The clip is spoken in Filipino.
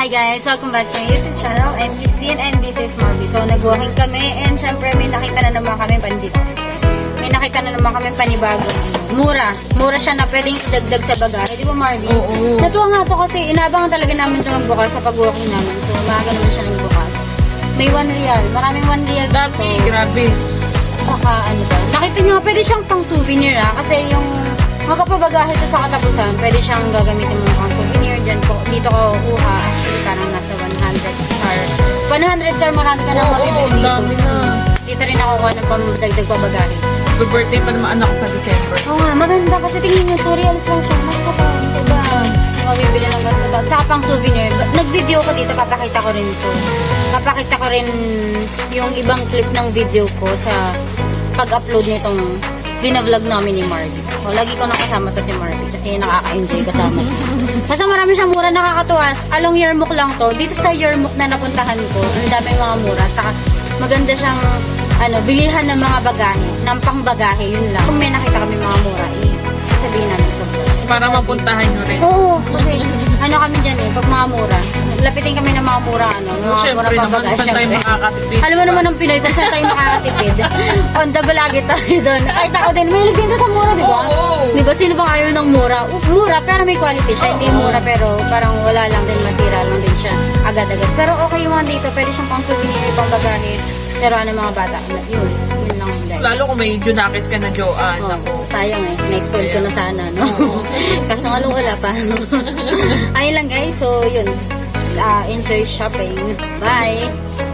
Hi guys! Welcome back to my YouTube channel. I'm Christine and this is Marby. So, nag-walking kami and syempre may nakita na naman kami pandito. May nakita na naman kami panibagong mura. Mura siya na pwedeng idagdag sa bagahe. Di ba Marby? Oo. Natuwa nga to kasi inabangan talaga namin ito magbukas sa pag-walking namin. So, maaga naman siya nagbukas. May 1 real. Maraming 1 real Dami, dito. grabe. Saka ano ba? Nakita nyo nga, pwede siyang pang souvenir ah. Kasi yung magkapabagahe ito sa katapusan, pwede siyang gagamitin mo. Dyan ko, dito ko kuha. Actually, parang nasa 100 star. 100 star, marami ka nang Oo, mabibili dito. dami na. Dito rin ako kuha ng pamdagdag pabagahe. Birthday pa naman anak ko sa December. Oo nga, maganda kasi tingin nyo, tutorials lang siya. Mas kapag, diba? Mabibili ng ganito. Saka pang souvenir. Nag-video ko dito, papakita ko rin to. Papakita ko rin yung ibang clip ng video ko sa pag-upload nitong binavlog namin ni Marvy. So, lagi ko nakasama to si Marvy kasi nakaka-enjoy kasama ko. Basta marami siyang mura nakakatuwa. Along Yermuk lang to. Dito sa Yermuk na napuntahan ko, ang daming mga mura. Saka maganda siyang ano, bilihan ng mga bagahe, ng pangbagahe, yun lang. Kung may nakita kami mga mura, i sasabihin namin sa Para mapuntahan nyo rin. Oo, kasi ano kami dyan eh, pag mga mura, lapitin kami ng mga mura, ano, mga mura Siyempre naman, pambagahe. kung saan tayo syempre. makakatipid. Alam mo naman ng Pinoy kung saan tayo makakatipid. On the go lagi tayo doon. Kahit ako din, may din sa mura, di ba? Oo. Di ba? Sino bang ayaw ng mura? Uh, mura, pero may quality siya. Hindi mura, pero parang wala lang din, masira lang din siya. Agad-agad. Pero okay yung mga dito, pwede siyang pang souvenir, pang bagahe. Pero ano mga bata, yun, yun lang guys. Lalo kung may Junakis ka na Joanne. Oh, ako. sayang eh. Na-spoil ko na sana, no? Kaso nga wala pa, no? Ayun lang guys. So, yun. Ah, enjoy shopping. Bye!